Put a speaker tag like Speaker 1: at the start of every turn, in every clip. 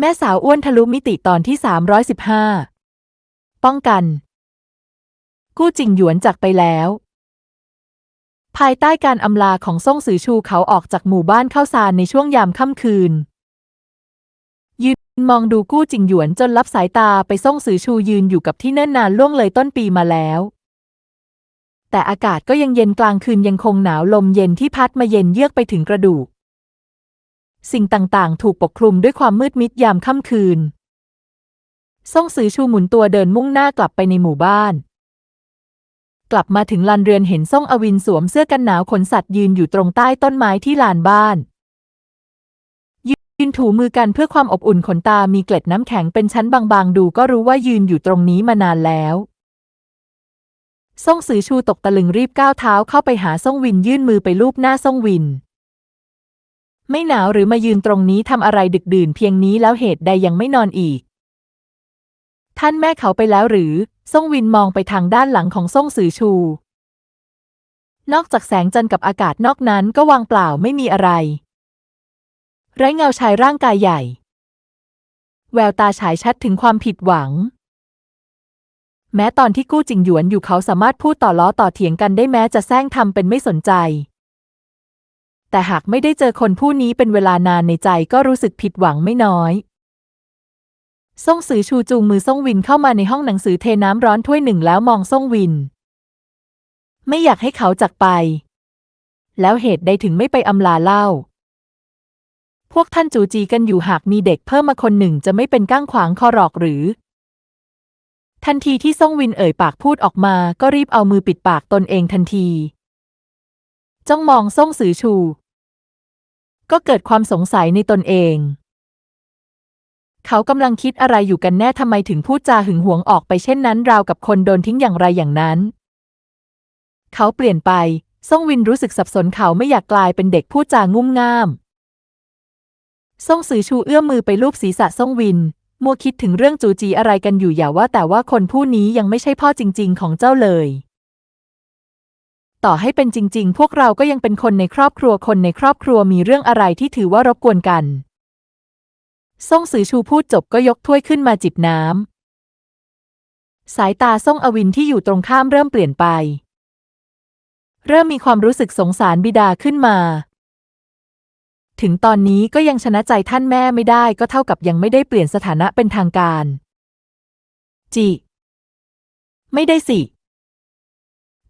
Speaker 1: แม่สาวอ้วนทะลุมิติตอนที่ 315 ป้องกัน กู้จิงหยวนจากไปแล้ว ภายใต้การอำลาของซ่งสือชูเขาออกจากหมู่บ้านเข้าซานในช่วงยามค่ำคืน ยืนมองดูกู้จิงหยวนจนรับสายตาไปซ่งสือชูยืนอยู่กับที่เนิ่นนานล่วงเลยต้นปีมาแล้ว แต่อากาศก็ยังเย็นกลางคืนยังคงหนาวลมเย็นที่พัดมาเย็นเยือกไปถึงกระดูก สิ่งต่างๆ ถูกปกคลุมด้วยความมืดมิดยามค่ำคืน ซ่งสือชูหมุนตัวเดินมุ่งหน้ากลับไปในหมู่บ้าน กลับมาถึงลานเรือนเห็นซ่งอวินสวมเสื้อกันหนาวขนสัตว์ยืนอยู่ตรงใต้ต้นไม้ที่ลานบ้าน ยืนถูมือกันเพื่อความอบอุ่นขนตามีเกล็ดน้ำแข็งเป็นชั้นบางๆ ดูก็รู้ว่ายืนอยู่ตรงนี้มานานแล้วซ่งสือชูตกตะลึงรีบก้าวเท้าเข้าไปหาซ่งวินยื่นมือไปลูบหน้าซ่งวิน ไม่หนาวหรือมายืนตรงนี้ทำอะไรดึกดื่นเพียงนี้แล้วเหตุใดยังไม่นอนอีก ท่านแม่เขาไปแล้วหรือซ่งวินมองไปทางด้านหลังของซ่งสือชู นอกจากแสงจันทร์กับอากาศนอกนั้นก็วางเปล่าไม่มีอะไร ไร้เงาชายร่างกายใหญ่ แววตาฉายชัดถึงความผิดหวัง แม้ตอนที่กู้จิงหยวนอยู่เขาสามารถพูดต่อล้อต่อเถียงกันได้แม้จะแซงทำเป็นไม่สนใจ แต่หากไม่ได้เจอคนผู้นี้เป็นเวลานานในใจก็รู้สึกผิดหวังไม่น้อยซ่งสือชูจูงมือซ่งวินเข้ามาในห้องหนังสือเทน้ำร้อนถ้วยหนึ่งแล้วมองซ่งวิน ไม่อยากให้เขาจากไป แล้วเหตุใดถึงไม่ไปอำลาเล่า พวกท่านจูจีกันอยู่หากมีเด็กเพิ่มมาคนหนึ่งจะไม่เป็นก้างขวางคอหรอกหรือ ทันทีที่ซ่งวินเอ่ยปากพูดออกมาก็รีบเอามือปิดปากตนเองทันที จ้องมองซ่งสือชู ก็เกิดความสงสัยในตนเอง เขากำลังคิดอะไรอยู่กันแน่ทำไมถึงพูดจาหึงหวงออกไปเช่นนั้น ราวกับคนโดนทิ้งอย่างไรอย่างนั้น เขาเปลี่ยนไปซ่งวินรู้สึกสับสนเขาไม่อยากกลายเป็นเด็กพูดจางุ่มง่ามซ่งสือชูเอื้อมมือไปลูบศีรษะซ่งวิน มัวคิดถึงเรื่องจูจีอะไรกันอยู่อย่าว่าแต่ว่าคนผู้นี้ยังไม่ใช่พ่อจริง ๆ ของเจ้าเลย ต่อให้เป็นจริง ๆ พวกเราก็ยังเป็นคนในครอบครัวคนในครอบครัวมีเรื่องอะไรที่ถือว่ารบกวนกัน ซ่งสือชูพูดจบก็ยกถ้วยขึ้นมาจิบน้ำ สายตาซ่งอวินที่อยู่ตรงข้ามเริ่มเปลี่ยนไป เริ่มมีความรู้สึกสงสารบิดาขึ้นมา ถึงตอนนี้ก็ยังชนะใจท่านแม่ไม่ได้ก็เท่ากับยังไม่ได้เปลี่ยนสถานะเป็นทางการ จิ ไม่ได้สิ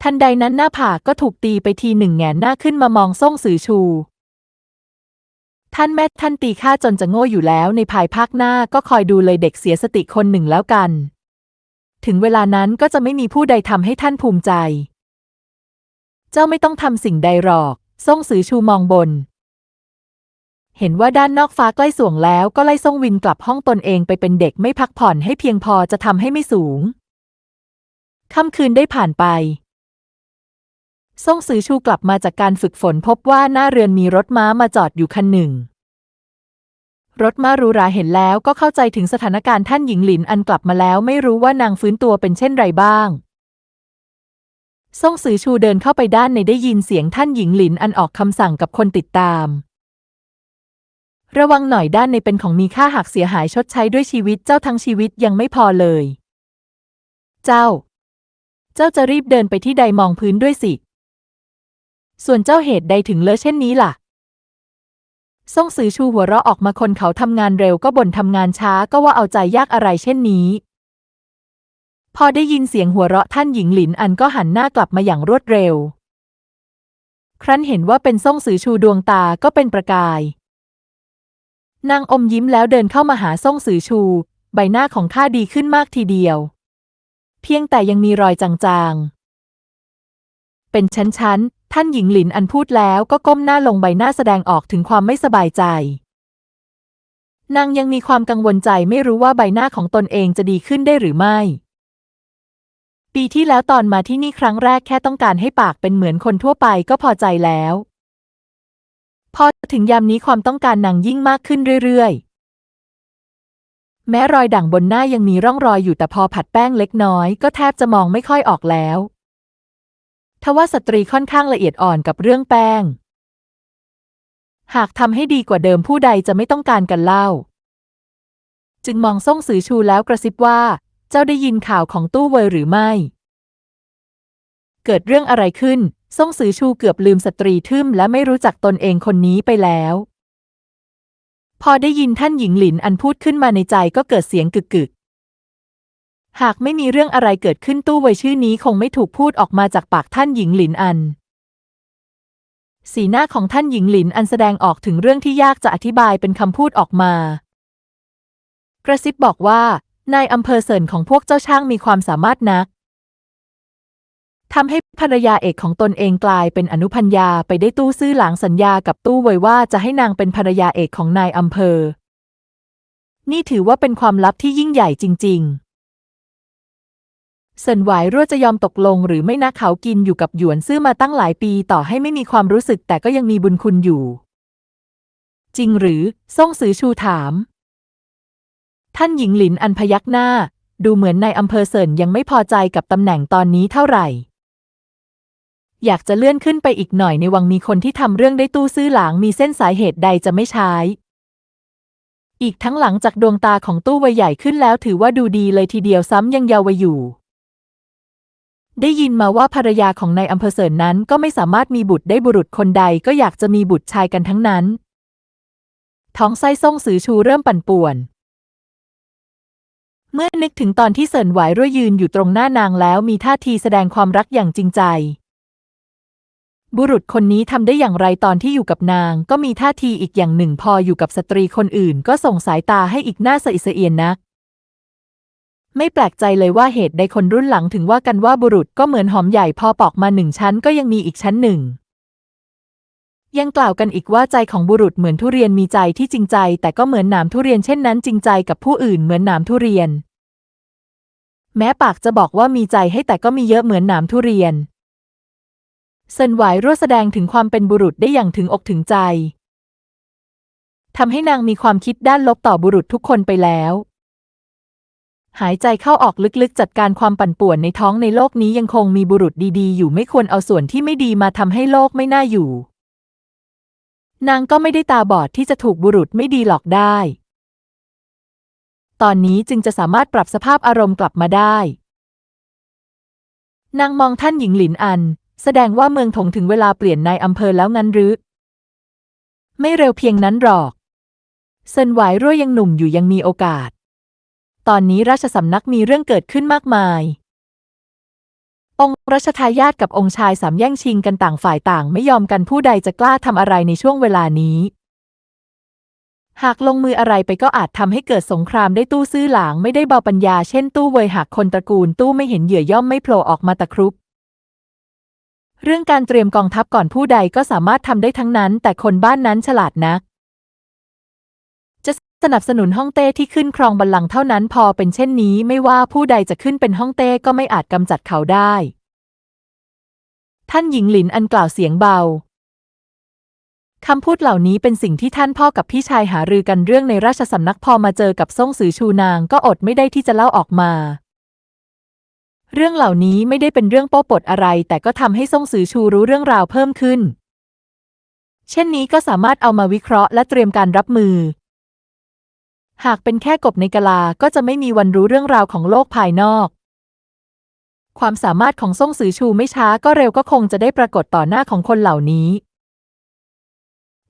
Speaker 1: ทันใดนั้นหน้าผากก็ถูกตีไปทีหนึ่งแงนหน้าขึ้นมามองซ่งสือชู ท่านแม่ท่านตีข้าจนจะโง่อยู่แล้วในภายภาคหน้าก็คอยดูเลยเด็กเสียสติคนหนึ่งแล้วกัน ถึงเวลานั้นก็จะไม่มีผู้ใดทำให้ท่านภูมิใจ เจ้าไม่ต้องทำสิ่งใดหรอกซ่งสือชูมองบน เห็นว่าด้านนอกฟ้าใกล้สวงแล้วก็ไล่ซ่งวินกลับห้องตนเองไปเป็นเด็กไม่พักผ่อนให้เพียงพอจะทำให้ไม่สูงค่ำคืนได้ผ่านไป ซ่งซื้อชูกลับมาจากการฝึกฝนพบว่าหน้าเรือนมีรถม้ามาจอดอยู่คันหนึ่ง รถม้ารูราเห็นแล้วก็เข้าใจถึงสถานการณ์ท่านหญิงหลินอันกลับมาแล้วไม่รู้ว่านางฟื้นตัวเป็นเช่นไรบ้างซ่งซือชูเดินเข้าไปด้านในได้ยินเสียงท่านหญิงหลินอันออกคำสั่งกับคนติดตาม ระวังหน่อยด้านในเป็นของมีค่าหากเสียหายชดใช้ด้วยชีวิตเจ้าทั้งชีวิตยังไม่พอเลย เจ้า เจ้าจะรีบเดินไปที่ใดมองพื้นด้วยสิ ส่วนเจ้าเหตุใดถึงเลอะเช่นนี้ล่ะซ่งซือชูหัวเราะออกมาคนเขาทำงานเร็วก็บ่นทำงานช้าก็ว่าเอาใจยากอะไรเช่นนี้ พอได้ยินเสียงหัวเราะท่านหญิงหลินอันก็หันหน้ากลับมาอย่างรวดเร็ว ครั้นเห็นว่าเป็นซ่งซือชูดวงตาก็เป็นประกาย นางอมยิ้มแล้วเดินเข้ามาหาซ่งซือชู ใบหน้าของข้าดีขึ้นมากทีเดียว เพียงแต่ยังมีรอยจางๆ เป็นชั้นๆ ท่านหญิงหลินอันพูดแล้วก็ก้มหน้าลงใบหน้าแสดงออกถึงความไม่สบายใจ นางยังมีความกังวลใจไม่รู้ว่าใบหน้าของตนเองจะดีขึ้นได้หรือไม่ ปีที่แล้วตอนมาที่นี่ครั้งแรกแค่ต้องการให้ปากเป็นเหมือนคนทั่วไปก็พอใจแล้ว พอถึงยามนี้ความต้องการนางยิ่งมากขึ้นเรื่อยๆแม้รอยด่างบนหน้ายังมีร่องรอยอยู่แต่พอผัดแป้งเล็กน้อยก็แทบจะมองไม่ค่อยออกแล้ว ทว่าสตรีค่อนข้างละเอียดอ่อนกับเรื่องแป้ง หากทำให้ดีกว่าเดิมผู้ใดจะไม่ต้องการกันเล่า จึงมองซ่งสือชูแล้วกระซิบว่า เจ้าได้ยินข่าวของตู้เวยหรือไม่ เกิดเรื่องอะไรขึ้นซ่งสือชูเกือบลืมสตรีทึมและไม่รู้จักตนเองคนนี้ไปแล้ว พอได้ยินท่านหญิงหลินอันพูดขึ้นมาในใจก็เกิดเสียงกึกกึก หากไม่มีเรื่องอะไรเกิดขึ้นตู้ไวชื่อนี้คงไม่ถูกพูดออกมาจากปากท่านหญิงหลินอัน สีหน้าของท่านหญิงหลินอันแสดงออกถึงเรื่องที่ยากจะอธิบายเป็นคำพูดออกมา กระซิบบอกว่านายอำเภอเซินของพวกเจ้าช่างมีความสามารถนักทำให้ภรรยาเอกของตนเองกลายเป็นอนุพัญญาไปได้ตู้ซื่อหลังสัญญากับตู้ไว้ว่าจะให้นางเป็นภรรยาเอกของนายอำเภอ นี่ถือว่าเป็นความลับที่ยิ่งใหญ่จริง ๆ เซินหวายรั่วจะยอมตกลงหรือไม่นักเขากินอยู่กับหยวนซื่อมาตั้งหลายปีต่อให้ไม่มีความรู้สึกแต่ก็ยังมีบุญคุณอยู่ จริงหรือซ่งซือชูถาม ท่านหญิงหลินอันพยักหน้า ดูเหมือนนายอำเภอเซินยังไม่พอใจกับตำแหน่งตอนนี้เท่าไหร่ อยากจะเลื่อนขึ้นไปอีกหน่อยในวังมีคนที่ทำเรื่องได้ตู้ซื่อหลางมีเส้นสายเหตุใดจะไม่ใช้อีกทั้งหลังจากดวงตาของตู้วัยใหญ่ขึ้นแล้วถือว่าดูดีเลยทีเดียวซ้ำยังเยาว์วัยอยู่ ได้ยินมาว่าภรรยาของนายอำเภอเสริญนั้นก็ไม่สามารถมีบุตรได้บุรุษคนใดก็อยากจะมีบุตรชายกันทั้งนั้น ท้องไส้ส่งสือชูเริ่มปั่นป่วน เมื่อนึกถึงตอนที่เสินไหวรั่วยืนอยู่ตรงหน้านางแล้วมีท่าทีแสดงความรักอย่างจริงใจ บุรุษคนนี้ทำได้อย่างไรตอนที่อยู่กับนางก็มีท่าทีอีกอย่างหนึ่งพออยู่กับสตรีคนอื่น ก็ส่งสายตาให้อีกหน้าสะอิสะเอียนนัก ไม่แปลกใจเลยว่าเหตุใดคนรุ่นหลังถึงว่ากันว่าบุรุษก็เหมือนหอมใหญ่พอปอกมาหนึ่งชั้นก็ยังมีอีกชั้นหนึ่ง ยังกล่าวกันอีกว่าใจของบุรุษเหมือนทุเรียนมีใจที่จริงใจ แต่ก็เหมือนหนามทุเรียนเช่นนั้นจริงใจกับผู้อื่นเหมือนหนามทุเรียน แม้ปากจะบอกว่ามีใจให้แต่ก็มีเยอะเหมือนหนามทุเรียนเซินไหวรั่วแสดงถึงความเป็นบุรุษได้อย่างถึงอกถึงใจทำให้นางมีความคิดด้านลบต่อบุรุษทุกคนไปแล้ว หายใจเข้าออกลึกๆ จัดการความปั่นป่วนในท้องในโลกนี้ยังคงมีบุรุษดี ๆ อยู่ไม่ควรเอาส่วนที่ไม่ดีมาทำให้โลกไม่น่าอยู่ นางก็ไม่ได้ตาบอดที่จะถูกบุรุษไม่ดีหลอกได้ ตอนนี้จึงจะสามารถปรับสภาพอารมณ์กลับมาได้ นางมองท่านหญิงหลินอัน แสดงว่าเมืองถงถึงเวลาเปลี่ยนนายอำเภอแล้วงั้นหรือ ไม่เร็วเพียงนั้นหรอกเซินหวายรั่วยังหนุ่มอยู่ยังมีโอกาส ตอนนี้ราชสำนักมีเรื่องเกิดขึ้นมากมาย องค์รัชทายาทกับองค์ชายสามแย่งชิงกันต่างฝ่ายต่างไม่ยอมกันผู้ใดจะกล้าทำอะไรในช่วงเวลานี้ หากลงมืออะไรไปก็อาจทำให้เกิดสงครามได้ตู้ซื่อหลางไม่ได้เบาปัญญาเช่นตู้เวยหากคนตระกูลตู้ไม่เห็นเหยื่อย่อมไม่โผล่ออกมาตะครุบเรื่องการเตรียมกองทัพก่อนผู้ใดก็สามารถทำได้ทั้งนั้น แต่คนบ้านนั้นฉลาดนัก สนับสนุนฮ่องเต้ที่ขึ้นครองบัลลังก์เท่านั้นพอเป็นเช่นนี้ไม่ว่าผู้ใดจะขึ้นเป็นฮ่องเต้ก็ไม่อาจกำจัดเขาได้ ท่านหญิงหลินอันกล่าวเสียงเบาคำพูดเหล่านี้เป็นสิ่งที่ท่านพ่อกับพี่ชายหารือกันเรื่องในราชสำนักพอมาเจอกับซ่งสือชูนางก็อดไม่ได้ที่จะเล่าออกมา เรื่องเหล่านี้ไม่ได้เป็นเรื่องโป๊ปดอะไร แต่ก็ทำให้ซ่งสือชูรู้เรื่องราวเพิ่มขึ้น เช่นนี้ก็สามารถเอามาวิเคราะห์และเตรียมการรับมือ หากเป็นแค่กบในกะลา ก็จะไม่มีวันรู้เรื่องราวของโลกภายนอก ความสามารถของซ่งสือชูไม่ช้าก็เร็วก็คงจะได้ปรากฏต่อหน้าของคนเหล่านี้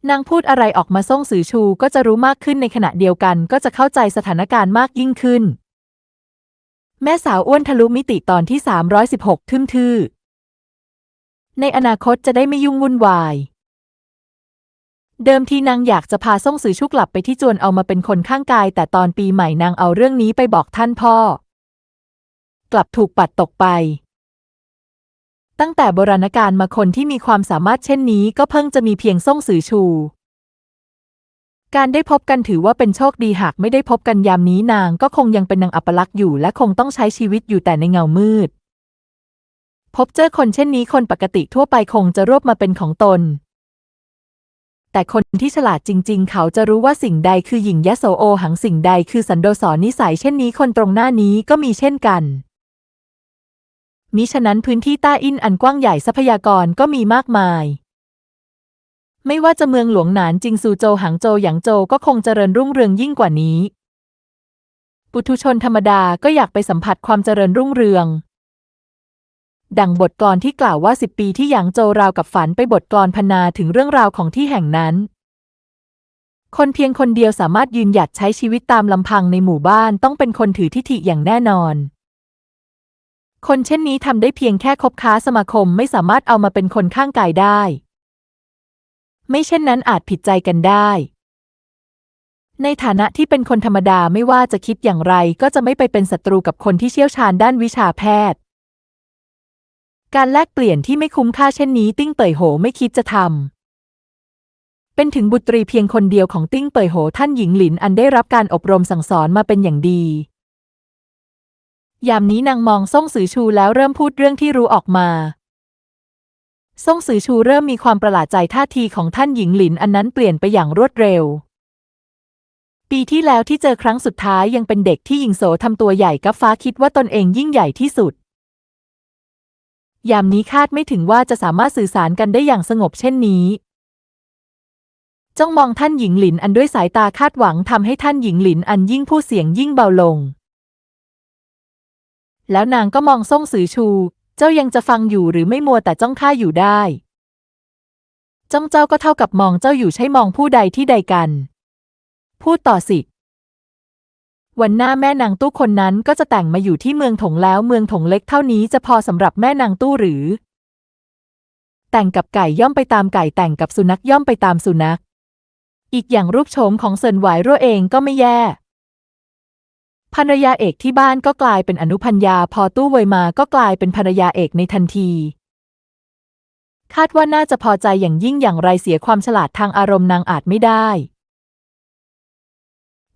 Speaker 1: นางพูดอะไรออกมาซ่งสือชูก็จะรู้มากขึ้นในขณะเดียวกัน ก็จะเข้าใจสถานการณ์มากยิ่งขึ้น แม่สาวอ้วนทะลุมิติตอนที่ 316 ทึมทื่อในอนาคตจะได้ไม่ยุ่งวุ่นวาย เดิมทีนางอยากจะพาซ่งสือชูกลับไปที่จวนเอามาเป็นคนข้างกาย แต่ตอนปีใหม่นางเอาเรื่องนี้ไปบอกท่านพ่อ กลับถูกปัดตกไป ตั้งแต่โบราณกาลมาคนที่มีความสามารถเช่นนี้ ก็เพิ่งจะมีเพียงซ่งสือชู การได้พบกันถือว่าเป็นโชคดีหากไม่ได้พบกันยามนี้นางก็คงยังเป็นนางอัปลักษณ์อยู่ และคงต้องใช้ชีวิตอยู่แต่ในเงามืด พบเจอคนเช่นนี้คนปกติทั่วไปคงจะรวบมาเป็นของตน แต่คนที่ฉลาดจริง ๆ เขาจะรู้ว่าสิ่งใดคือหญิงยะโสโอหังสิ่งใดคือสันโดษรนิสัยเช่นนี้คนตรงหน้านี้ก็มีเช่นกัน มิฉะนั้นพื้นที่ต้าอินอันกว้างใหญ่ทรัพยากรก็มีมากมาย ไม่ว่าจะเมืองหลวงหนานจิงซูโจหางโจหยางโจก็คงเจริญรุ่งเรืองยิ่งกว่านี้ ปุถุชนธรรมดาก็อยากไปสัมผัสความเจริญรุ่งเรือง ดังบทกลอนที่กล่าวว่าสิบปีที่หยางโจราวกับฝันไปบทกลอนพนาถึงเรื่องราวของที่แห่งนั้น คนเพียงคนเดียวสามารถยืนหยัดใช้ชีวิตตามลำพังในหมู่บ้านต้องเป็นคนถือทิฐิอย่างแน่นอน คนเช่นนี้ทำได้เพียงแค่คบค้าสมาคมไม่สามารถเอามาเป็นคนข้างกายได้ ไม่เช่นนั้นอาจผิดใจกันได้ ในฐานะที่เป็นคนธรรมดาไม่ว่าจะคิดอย่างไรก็จะไม่ไปเป็นศัตรูกับคนที่เชี่ยวชาญด้านวิชาแพทย์ การแลกเปลี่ยนที่ไม่คุ้มค่าเช่นนี้ติ้งเป่ยโหไม่คิดจะทำ เป็นถึงบุตรีเพียงคนเดียวของติ้งเป่ยโหท่านหญิงหลินอันได้รับการอบรมสั่งสอนมาเป็นอย่างดี ยามนี้นางมองซ่งสือชูแล้วเริ่มพูดเรื่องที่รู้ออกมาซ่งสือชูเริ่มมีความประหลาดใจท่าทีของท่านหญิงหลินอันนั้นเปลี่ยนไปอย่างรวดเร็ว ปีที่แล้วที่เจอครั้งสุดท้ายยังเป็นเด็กที่หญิงโสทำตัวใหญ่กับฟ้าคิดว่าตนเองยิ่งใหญ่ที่สุด ยามนี้คาดไม่ถึงว่าจะสามารถสื่อสารกันได้อย่างสงบเช่นนี้ จ้องมองท่านหญิงหลินอันด้วยสายตาคาดหวังทำให้ท่านหญิงหลินอันยิ่งพูดเสียงยิ่งเบาลง แล้วนางก็มองซ่งสือชู เจ้ายังจะฟังอยู่หรือไม่มัวแต่จ้องข้าอยู่ได้ จ้องเจ้าก็เท่ากับมองเจ้าอยู่ใช่มองผู้ใดที่ใดกัน พูดต่อสิ วันหน้าแม่นางตู้คนนั้นก็จะแต่งมาอยู่ที่เมืองถงแล้วเมืองถงเล็กเท่านี้จะพอสำหรับแม่นางตู้หรือ แต่งกับไก่ย่อมไปตามไก่แต่งกับสุนัขย่อมไปตามสุนัข อีกอย่างรูปโฉมของเซินหวายรั่วเองก็ไม่แย่ภรรยาเอกที่บ้านก็กลายเป็นอนุพัญญาพอตู้เวยมาก็กลายเป็นภรรยาเอกในทันที คาดว่าน่าจะพอใจอย่างยิ่งอย่างไรเสียความฉลาดทางอารมณ์นางอาจไม่ได้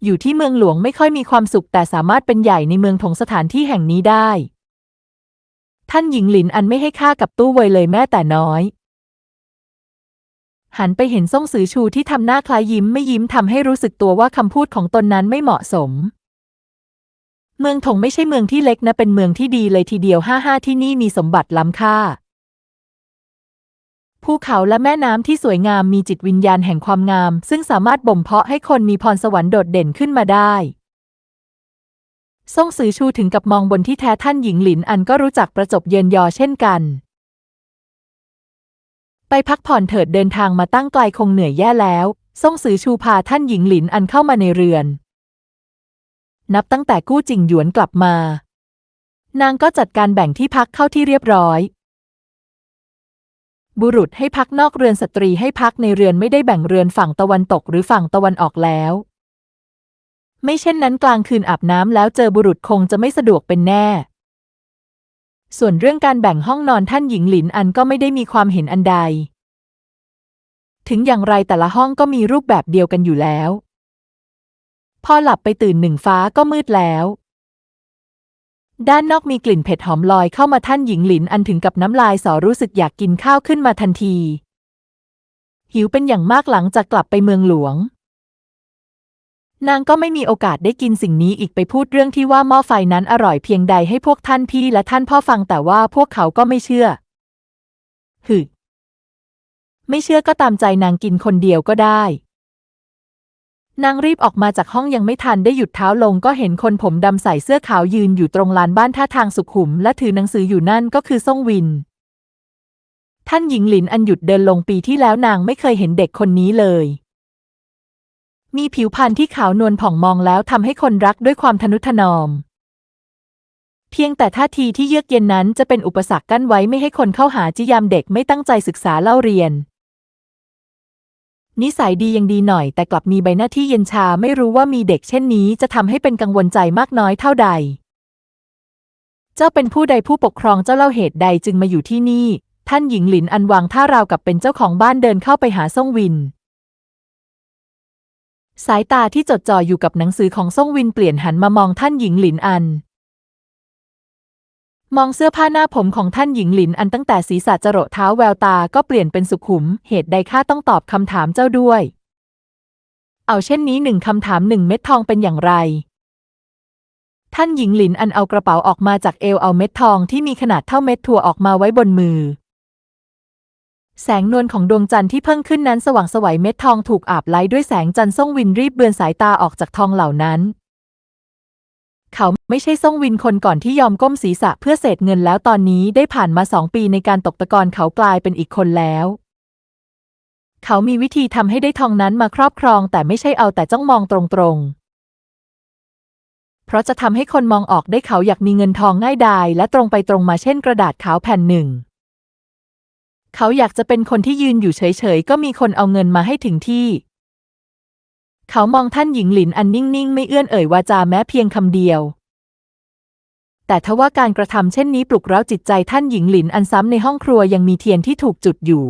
Speaker 1: อยู่ที่เมืองหลวงไม่ค่อยมีความสุขแต่สามารถเป็นใหญ่ในเมืองถงสถานที่แห่งนี้ได้ ท่านหญิงหลินอันไม่ให้ค่ากับตู้เวยเลยแม้แต่น้อย หันไปเห็นซ่งสือชูที่ทำหน้าคล้ายยิ้มไม่ยิ้มทำให้รู้สึกตัวว่าคำพูดของตนนั้นไม่เหมาะสม เมืองถงไม่ใช่เมืองที่เล็กนะเป็นเมืองที่ดีเลยทีเดียวห้าห้าที่นี่มีสมบัติล้ำค่า ภูเขาและแม่น้ำที่สวยงามมีจิตวิญญาณแห่งความงาม ซึ่งสามารถบ่มเพาะให้คนมีพรสวรรค์โดดเด่นขึ้นมาได้ซ่งสือชูถึงกับมองบนที่แท้ท่านหญิงหลินอันก็รู้จักประจบเยินยอเช่นกัน ไปพักผ่อนเถิดเดินทางมาตั้งไกลคงเหนื่อยแย่แล้วซ่งสือชูพาท่านหญิงหลินอันเข้ามาในเรือน นับตั้งแต่กู้จิงหยวนกลับมา นางก็จัดการแบ่งที่พักเข้าที่เรียบร้อย บุรุษให้พักนอกเรือนสตรีให้พักในเรือนไม่ได้แบ่งเรือนฝั่งตะวันตกหรือฝั่งตะวันออกแล้ว ไม่เช่นนั้นกลางคืนอาบน้ำแล้วเจอบุรุษคงจะไม่สะดวกเป็นแน่ ส่วนเรื่องการแบ่งห้องนอนท่านหญิงหลินอันก็ไม่ได้มีความเห็นอันใด ถึงอย่างไรแต่ละห้องก็มีรูปแบบเดียวกันอยู่แล้ว พอหลับไปตื่นหนึ่งฟ้าก็มืดแล้ว ด้านนอกมีกลิ่นเผ็ดหอมลอยเข้ามาท่านหญิงหลินอันถึงกับน้ำลายสอรู้สึกอยากกินข้าวขึ้นมาทันที หิวเป็นอย่างมากหลังจากกลับไปเมืองหลวง นางก็ไม่มีโอกาสได้กินสิ่งนี้อีกไปพูดเรื่องที่ว่าหม้อไฟนั้นอร่อยเพียงใดให้พวกท่านพี่และท่านพ่อฟังแต่ว่าพวกเขาก็ไม่เชื่อ หึ ไม่เชื่อก็ตามใจนางกินคนเดียวก็ได้ นางรีบออกมาจากห้องยังไม่ทันได้หยุดเท้าลงก็เห็นคนผมดำใส่เสื้อขาวยืนอยู่ตรงลานบ้านท่าทางสุขุม และถือหนังสืออยู่นั่นก็คือซ่งวิน ท่านหญิงหลินอันหยุดเดินลงปีที่แล้วนางไม่เคยเห็นเด็กคนนี้เลย มีผิวพรรณที่ขาวนวลผ่องมองแล้วทำให้คนรักด้วยความทนุถนอม เพียงแต่ท่าทีที่เยือกเย็นนั้นจะเป็นอุปสรรคกั้นไว้ไม่ให้คนเข้าหาจิยามเด็กไม่ตั้งใจศึกษาเล่าเรียน นิสัยดียังดีหน่อย แต่กลับมีใบหน้าที่เย็นชาไม่รู้ว่ามีเด็กเช่นนี้จะทำให้เป็นกังวลใจมากน้อยเท่าใด เจ้าเป็นผู้ใดผู้ปกครองเจ้าเล่าเหตุใดจึงมาอยู่ที่นี่ ท่านหญิงหลินอันวางท่าราวกับเป็นเจ้าของบ้านเดินเข้าไปหาซ่งวิน สายตาที่จดจ่ออยู่กับหนังสือของซ่งวินเปลี่ยนหันมามองท่านหญิงหลินอัน มองเสื้อผ้าหน้าผมของท่านหญิงหลินอันตั้งแต่ศีรษะจรดเท้าแววตาก็เปลี่ยนเป็นสุขุม เหตุใดข้าต้องตอบคำถามเจ้าด้วย เอาเช่นนี้หนึ่งคำถามหนึ่งเม็ดทองเป็นอย่างไร ท่านหญิงหลินอันเอากระเป๋าออกมาจากเอวเอาเม็ดทองที่มีขนาดเท่าเม็ดถั่วออกมาไว้บนมือ แสงนวลของดวงจันทร์ที่เพิ่งขึ้นนั้นสว่างสวัยเม็ดทองถูกอาบไล้ด้วยแสงจันทร์ส่งวินรีบเบือนสายตาออกจากทองเหล่านั้น เขาไม่ใช่ซ่งวินคนก่อนที่ยอมก้มศีรษะเพื่อเศษเงินแล้วตอนนี้ได้ผ่านมาสองปีในการตกตะกอนเขากลายเป็นอีกคนแล้ว เขามีวิธีทำให้ได้ทองนั้นมาครอบครอง แต่ไม่ใช่เอาแต่จ้องมองตรงๆเพราะจะทำให้คนมองออกได้เขาอยากมีเงินทองง่ายดายและตรงไปตรงมาเช่นกระดาษขาวแผ่นหนึ่ง เขาอยากจะเป็นคนที่ยืนอยู่เฉยๆ ก็มีคนเอาเงินมาให้ถึงที่ เขามองท่านหญิงหลินอันนิ่งๆ ไม่เอื้อนเอ่ยวาจาแม้เพียงคำเดียว แต่ทว่าการกระทำเช่นนี้ปลุกเร้าจิตใจท่านหญิงหลินอันซ้ำในห้องครัวยังมีเทียนที่ถูกจุดอยู่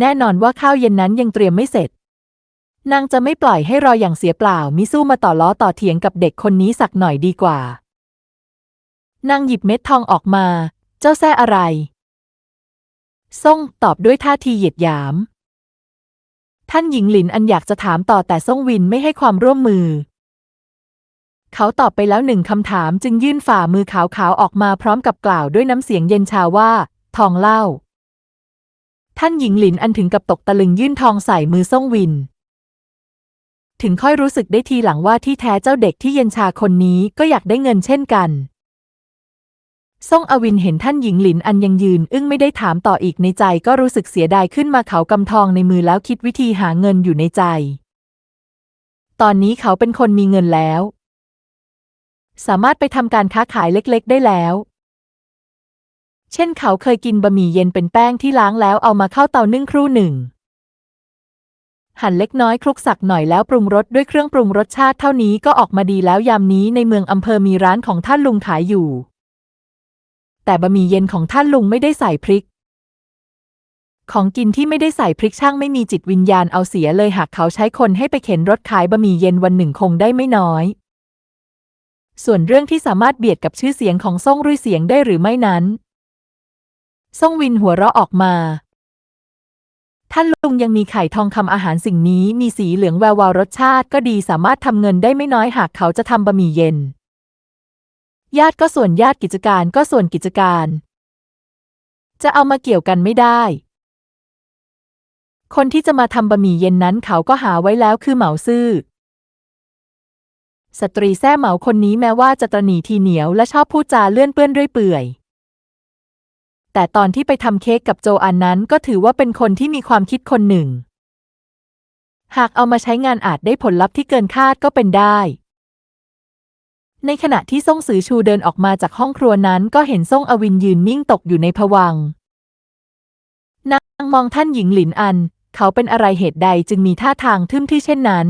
Speaker 1: แน่นอนว่าข้าวเย็นนั้นยังเตรียมไม่เสร็จ นางจะไม่ปล่อยให้รออย่างเสียเปล่ามิสู้มาต่อล้อต่อเถียงกับเด็กคนนี้สักหน่อยดีกว่า นางหยิบเม็ดทองออกมา เจ้าแซ่อะไรซ่งตอบด้วยท่าทีเหยียดหยาม ท่านหญิงหลินอันอยากจะถามต่อแต่ซ่งวินไม่ให้ความร่วมมือ เขาตอบไปแล้วหนึ่งคำถามจึงยื่นฝ่ามือขาวๆออกมาพร้อมกับกล่าวด้วยน้ำเสียงเย็นชาว่า ทองเล่า ท่านหญิงหลินอันถึงกับตกตะลึงยื่นทองใส่มือซ่งวิน ถึงค่อยรู้สึกได้ทีหลังว่าที่แท้เจ้าเด็กที่เย็นชาคนนี้ก็อยากได้เงินเช่นกัน ซ่งอวินเห็นท่านหญิงหลินอันยังยืน อึ้งไม่ได้ถามต่ออีกในใจก็รู้สึกเสียดายขึ้นมาเขากำทองในมือแล้วคิดวิธีหาเงินอยู่ในใจ ตอนนี้เขาเป็นคนมีเงินแล้ว สามารถไปทำการค้าขายเล็กๆ ได้แล้ว เช่นเขาเคยกินบะหมี่เย็นเป็นแป้งที่ล้างแล้วเอามาเข้าเตานึ่งครู่หนึ่ง หั่นเล็กน้อยคลุกสักหน่อยแล้วปรุงรสด้วยเครื่องปรุงรสชาติเท่านี้ก็ออกมาดีแล้วยามนี้ในเมืองอำเภอมีร้านของท่านลุงขายอยู่ แต่บะหมี่เย็นของท่านลุงไม่ได้ใส่พริก ของกินที่ไม่ได้ใส่พริกช่างไม่มีจิตวิญญาณเอาเสียเลยหากเขาใช้คนให้ไปเข็นรถขายบะหมี่เย็นวันหนึ่งคงได้ไม่น้อย ส่วนเรื่องที่สามารถเบียดกับชื่อเสียงของซ่งรุ่ยเสียงได้หรือไม่นั้นซ่งวินหัวเราะออกมา ท่านลุงยังมีไข่ทองคำอาหารสิ่งนี้มีสีเหลืองแวววาวรสชาติก็ดีสามารถทำเงินได้ไม่น้อยหากเขาจะทำบะหมี่เย็น ญาติก็ส่วนญาติกิจการก็ส่วนกิจการ จะเอามาเกี่ยวกันไม่ได้ คนที่จะมาทำบะหมี่เย็นนั้นเขาก็หาไว้แล้วคือเหมาซื่อ สตรีแซ่เหมาคนนี้แม้ว่าจะตระหนี่ทีเหนียวและชอบพูดจาเลื่อนเปื้อนเรื่อยเปื่อย แต่ตอนที่ไปทำเค้กกับโจอันนั้นก็ถือว่าเป็นคนที่มีความคิดคนหนึ่ง หากเอามาใช้งานอาจได้ผลลัพธ์ที่เกินคาดก็เป็นได้ ในขณะที่ซ่งสือชูเดินออกมาจากห้องครัวนั้น ก็เห็นซ่งอวินยืนนิ่งตกอยู่ในผวังนางมองท่านหญิงหลินอัน เขาเป็นอะไรเหตุใดจึงมีท่าทางทึ่มที่เช่นนั้น